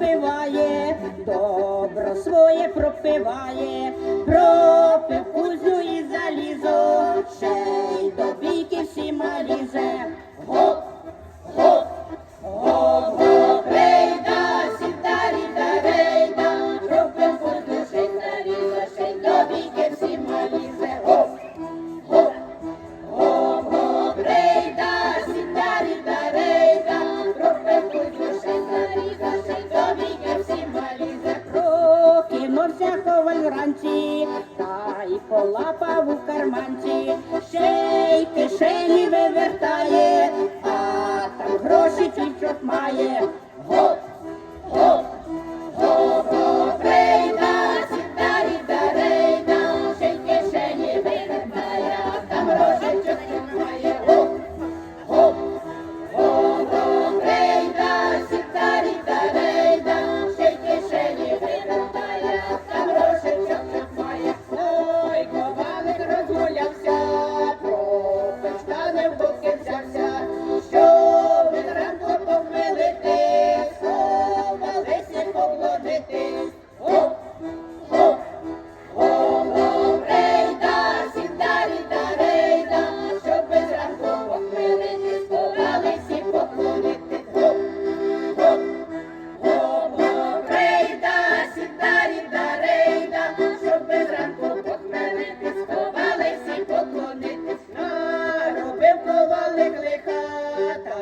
пропиває, добро своє пропиває, пропиває. ранкової ранці, та й полапав у карманці, ще й кишені вивертає, а там гроші чуть має. Гоп! стали всі поклонити хоп, сіда, ріда, рейда, щоб зранку похмелити, сховали всі поклонити, наробив ковалик лихата.